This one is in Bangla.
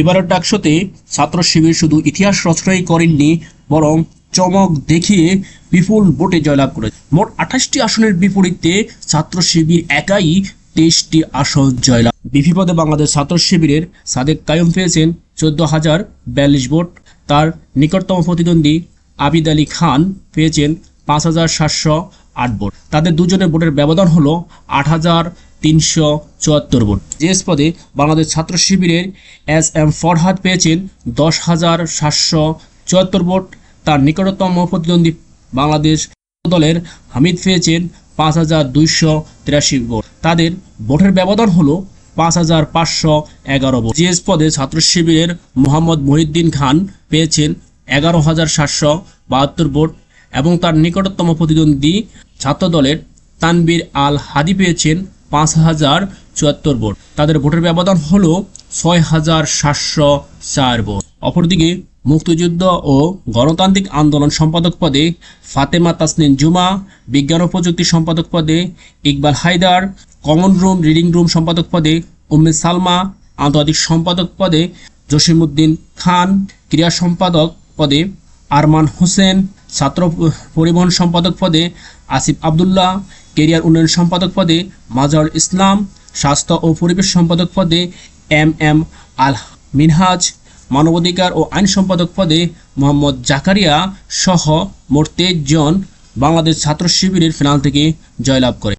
এবারের ডাকশোতে ছাত্র শিবির শুধু ইতিহাস রচনাই করেননি, বরং চমক দেখিয়ে বিপুল ভোটে জয়লাভ করে মোট আঠাশটি আসনের বিপরীতে ছাত্র শিবির একাই তেইশটি আসন জয়লাভ। বিপি পদে বাংলাদেশ ছাত্র শিবিরের সাদেক কায়ুম পেয়েছেন চোদ্দ হাজার বিয়াল্লিশ ভোট। তার নিকটতম প্রতিদ্বন্দ্বী আবিদ আলী খান পেয়েছেন পাঁচ হাজার সাতশো আট ভোট। তাদের দুজনের ভোটের ব্যবধান হলো আট হাজার তিনশো চুয়াত্তর ভোট। জেএস পদে বাংলাদেশ ছাত্র শিবিরের এস এম ফরহাদ পেয়েছেন দশ হাজার সাতশো চুয়াত্তর ভোট। তার নিকটতম প্রতিদ্বন্দ্বী বাংলাদেশ দলের হামিদ পেয়েছেন পাঁচ হাজার দুইশো তিরাশি ভোট। তাদের ভোটের ব্যবধান হলো পাঁচ হাজার পাঁচশো এগারো ভোট। জিএস পদে ছাত্র শিবিরের মোহাম্মদ মহিউদ্দিন খান পেয়েছেন এগারো হাজার সাতশো বাহাত্তর ভোট এবং তার নিকটতম প্রতিদ্বন্দ্বী ছাত্র দলের তানবীর আল হাদি পেয়েছেন পাঁচ হাজার চুয়াত্তর ভোট। তাদের ভোটের ব্যবধান হলো ছয় হাজার সাতশো চার ভোট। অপরদিকে মুক্তিযুদ্ধ ও গণতান্ত্রিক আন্দোলন সম্পাদক পদে ফাতেমা তাসনিন জুমা, বিজ্ঞান ও প্রযুক্তি সম্পাদক পদে Iqbal Haider, common room, reading room সম্পাদক পদে উম্মে সালমা, আন্তর্জাতিক সম্পাদক পদে জসিমউদ্দিন খান, ক্রীড়া সম্পাদক পদে আরমান হোসেন, ছাত্র পরিবহন সম্পাদক পদে আসিফ আবদুল্লাহ কেরিয়ার উন্নয়ন সম্পাদক পদে মাজারুল ইসলাম, স্বাস্থ্য ও পরিবেশ সম্পাদক পদে এম এম আল মিনহাজ, মানবাধিকার ও আইন সম্পাদক পদে মোহাম্মদ জাকারিয়া সহ মোট তেইশ জন বাংলাদেশ ছাত্র শিবিরের ফিনাল থেকে জয়লাভ করে।